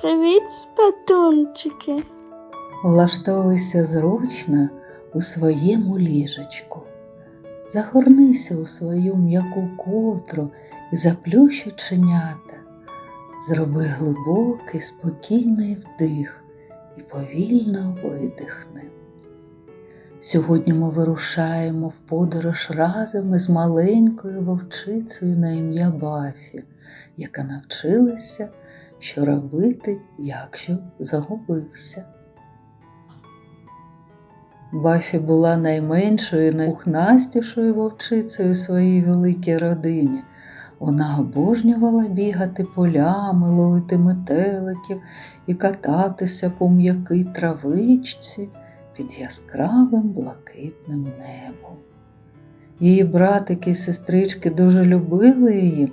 Привіт, спатунчики. Влаштовуйся зручно у своєму ліжечку. Загорнися у свою м'яку ковдру і заплющ оченята. Зроби глибокий, спокійний вдих і повільно видихни. Сьогодні ми вирушаємо в подорож разом із маленькою вовчицею на ім'я Бафі, яка навчилася, що робити, якщо загубився. Бафі була найменшою і найпухнастішою вовчицею у своїй великій родині. Вона обожнювала бігати полями, ловити метеликів і кататися по м'якій травичці під яскравим блакитним небом. Її братики і сестрички дуже любили її,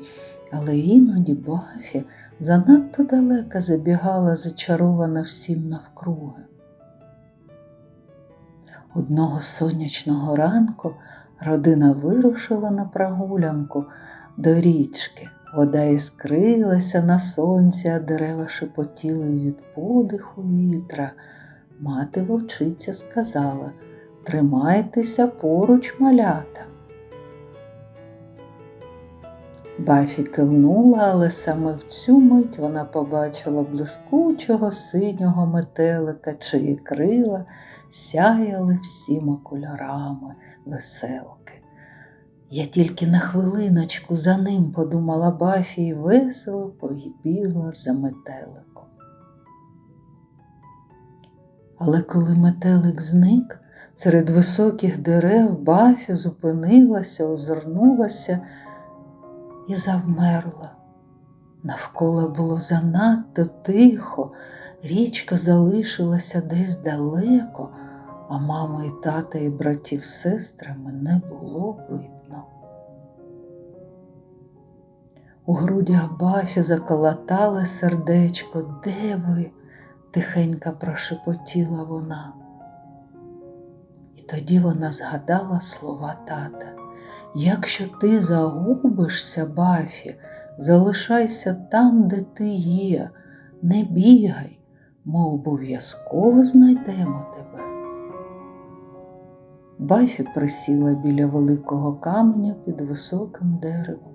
але іноді Бафі занадто далеко забігала, зачарована всім навкруги. Одного сонячного ранку родина вирушила на прогулянку до річки. Вода іскрилася на сонці, а дерева шепотіли від подиху вітра. Мати вовчиця сказала Тримайтеся поруч малята. Бафі кивнула, але саме в цю мить вона побачила блискучого синього метелика, чиї крила сяяли всіма кольорами веселки. Я тільки на хвилиночку за ним подумала Бафі і весело побігла за метеликом. Але коли метелик зник, серед високих дерев Бафі зупинилася, озирнулася і завмерла. Навколо було занадто тихо, річка залишилася десь далеко, а мами і тата і братів з сестрами не було видно. У грудях Бафі заколотале сердечко, де ви? тихенько прошепотіла вона. І тоді вона згадала слова тата. Якщо ти загубишся, Бафі, залишайся там, де ти є, не бігай, ми обов'язково знайдемо тебе. Бафі присіла біля великого каменя під високим деревом.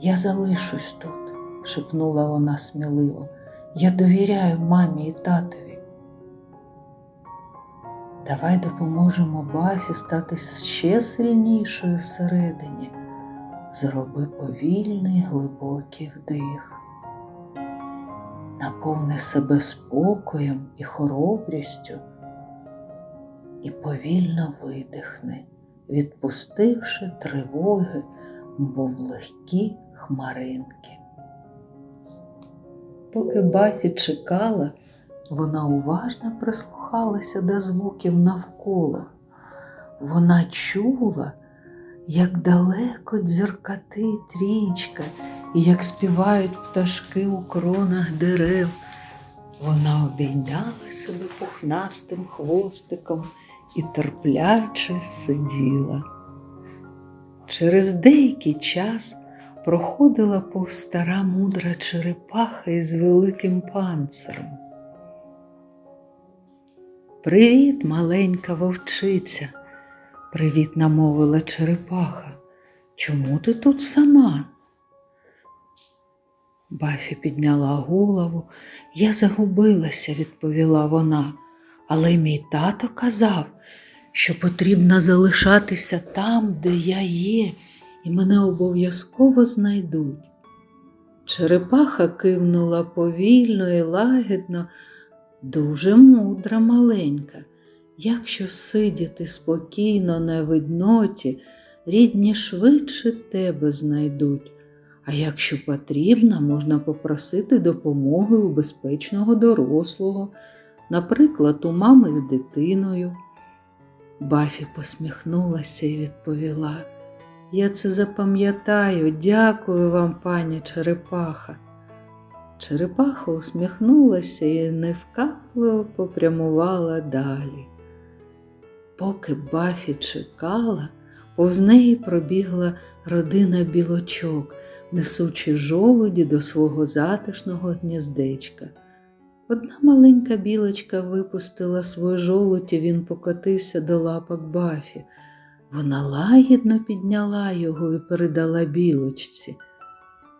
Я залишусь тут, шепнула вона сміливо. Я довіряю мамі і татові. Давай допоможемо Бафі стати ще сильнішою всередині. Зроби повільний глибокий вдих. Наповни себе спокоєм і хоробрістю і повільно видихни, відпустивши тривоги, мов легкі хмаринки. Поки Бафі чекала, вона уважно прислухалася до звуків навколо. Вона чула, як далеко дзеркатить річка і як співають пташки у кронах дерев. Вона обійняла себе пухнастим хвостиком і терпляче сиділа. Через деякий час проходила повз стара мудра черепаха із великим панцирем. Привіт, маленька вовчиця, привітно мовила черепаха. Чому ти тут сама? Бафі підняла голову. Я загубилася, відповіла вона, але мій тато казав, що потрібно залишатися там, де я є, і мене обов'язково знайдуть. Черепаха кивнула повільно і лагідно, дуже мудра маленька. Якщо сидіти спокійно на видноті, рідні швидше тебе знайдуть. А якщо потрібно, можна попросити допомоги у безпечного дорослого, наприклад, у мами з дитиною. Бафі посміхнулася і відповіла. Я це запам'ятаю, дякую вам, пані Черепаха. Черепаха усміхнулася і невкапливо попрямувала далі. Поки Бафі чекала, повз неї пробігла родина білочок, несучи жолуді до свого затишного гніздечка. Одна маленька білочка випустила свій жолудь, і він покотився до лапок Бафі. Вона лагідно підняла його і передала білочці.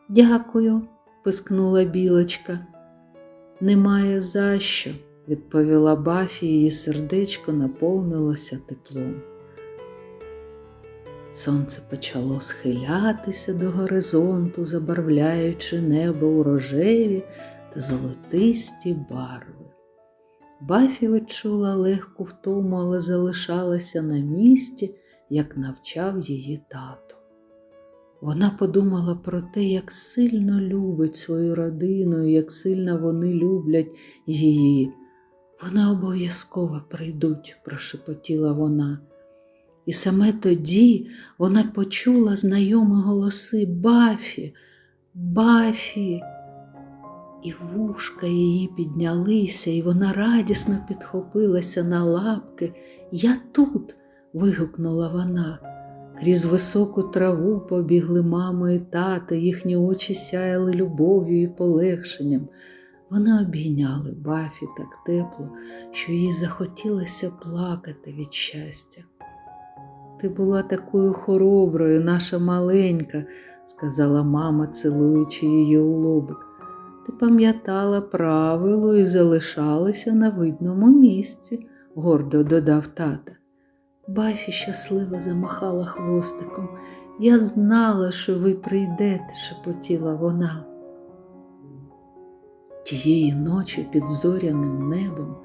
Дякую, пискнула білочка. Немає за що, відповіла Бафі, її сердечко наповнилося теплом. Сонце почало схилятися до горизонту, забарвляючи небо у рожеві та золотисті барви. Бафі відчула легку втому, але залишалася на місці, як навчав її тато. Вона подумала про те, як сильно любить свою родину, як сильно вони люблять її. Вони обов'язково прийдуть, прошепотіла вона. І саме тоді вона почула знайомі голоси Бафі, Бафі. І вушка її піднялися, і вона радісно підхопилася на лапки. Я тут. вигукнула вона. Крізь високу траву побігли мама і тата, їхні очі сяяли любов'ю і полегшенням. Вони обійняли Бафі так тепло, що їй захотілося плакати від щастя. Ти була такою хороброю, наша маленька, сказала мама, цілуючи її у лобик. Ти пам'ятала правило і залишалася на видному місці, гордо додав тата. Бафі щасливо замахала хвостиком. Я знала, що ви прийдете, шепотіла вона. Тієї ночі під зоряним небом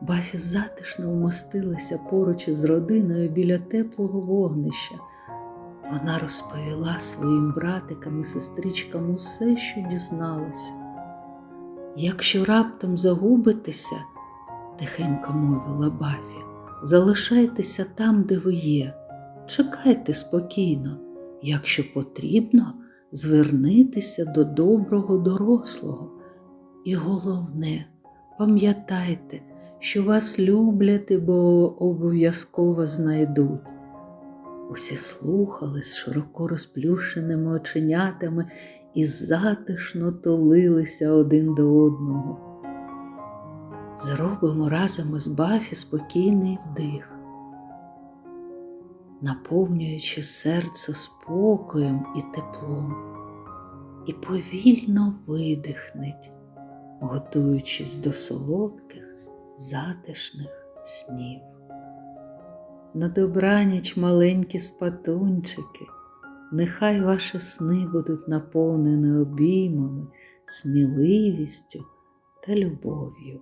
Бафі затишно вмостилася поруч із родиною біля теплого вогнища. Вона розповіла своїм братикам і сестричкам усе, що дізналася. Якщо раптом загубитеся, тихенько мовила Бафі, залишайтеся там, де ви є, чекайте спокійно, якщо потрібно, звернитися до доброго дорослого. І головне, пам'ятайте, що вас люблять, бо обов'язково знайдуть. Усі слухали з широко розплющеними оченятами і затишно тулилися один до одного. Зробимо разом із Бафі спокійний вдих, наповнюючи серце спокоєм і теплом, і повільно видихнеть, готуючись до солодких, затишних снів. На добраніч, маленькі спатунчики, нехай ваші сни будуть наповнені обіймами, сміливістю та любов'ю.